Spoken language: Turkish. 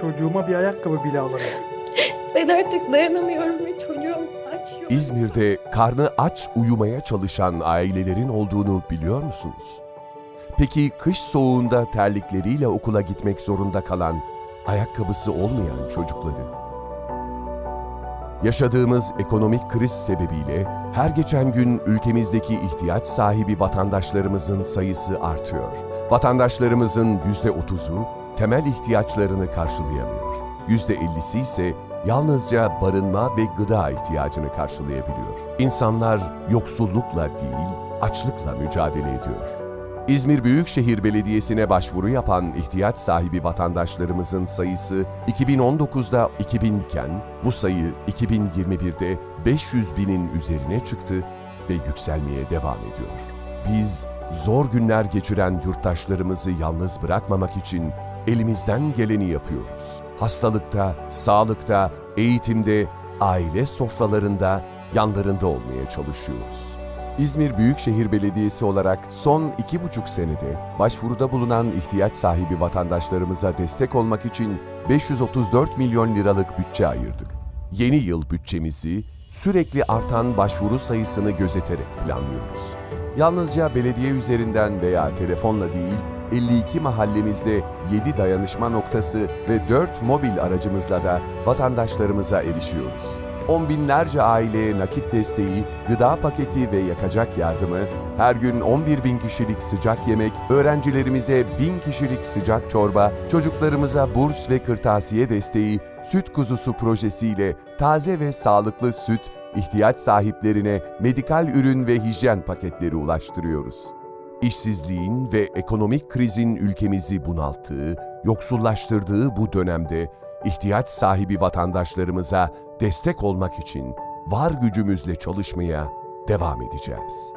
çocuğuma bir ayakkabı bile alamıyorum. Ben artık dayanamıyorum ve çocuğum aç yok. İzmir'de karnı aç uyumaya çalışan ailelerin olduğunu biliyor musunuz? Peki kış soğuğunda terlikleriyle okula gitmek zorunda kalan, ayakkabısı olmayan çocukları? Yaşadığımız ekonomik kriz sebebiyle her geçen gün ülkemizdeki ihtiyaç sahibi vatandaşlarımızın sayısı artıyor. Vatandaşlarımızın %30'u temel ihtiyaçlarını karşılayamıyor. %50'si ise yalnızca barınma ve gıda ihtiyacını karşılayabiliyor. İnsanlar yoksullukla değil, açlıkla mücadele ediyor. İzmir Büyükşehir Belediyesi'ne başvuru yapan ihtiyaç sahibi vatandaşlarımızın sayısı 2019'da 2000 iken bu sayı 2021'de 500 binin üzerine çıktı ve yükselmeye devam ediyor. Biz zor günler geçiren yurttaşlarımızı yalnız bırakmamak için elimizden geleni yapıyoruz. Hastalıkta, sağlıkta, eğitimde, aile sofralarında yanlarında olmaya çalışıyoruz. İzmir Büyükşehir Belediyesi olarak son iki buçuk senede başvuruda bulunan ihtiyaç sahibi vatandaşlarımıza destek olmak için 534 milyon liralık bütçe ayırdık. Yeni yıl bütçemizi sürekli artan başvuru sayısını gözeterek planlıyoruz. Yalnızca belediye üzerinden veya telefonla değil, 52 mahallemizde 7 dayanışma noktası ve 4 mobil aracımızla da vatandaşlarımıza erişiyoruz. On binlerce aileye nakit desteği, gıda paketi ve yakacak yardımı, her gün 11 bin kişilik sıcak yemek, öğrencilerimize 1000 kişilik sıcak çorba, çocuklarımıza burs ve kırtasiye desteği, süt kuzusu projesiyle taze ve sağlıklı süt, ihtiyaç sahiplerine medikal ürün ve hijyen paketleri ulaştırıyoruz. İşsizliğin ve ekonomik krizin ülkemizi bunalttığı, yoksullaştırdığı bu dönemde ihtiyaç sahibi vatandaşlarımıza destek olmak için var gücümüzle çalışmaya devam edeceğiz.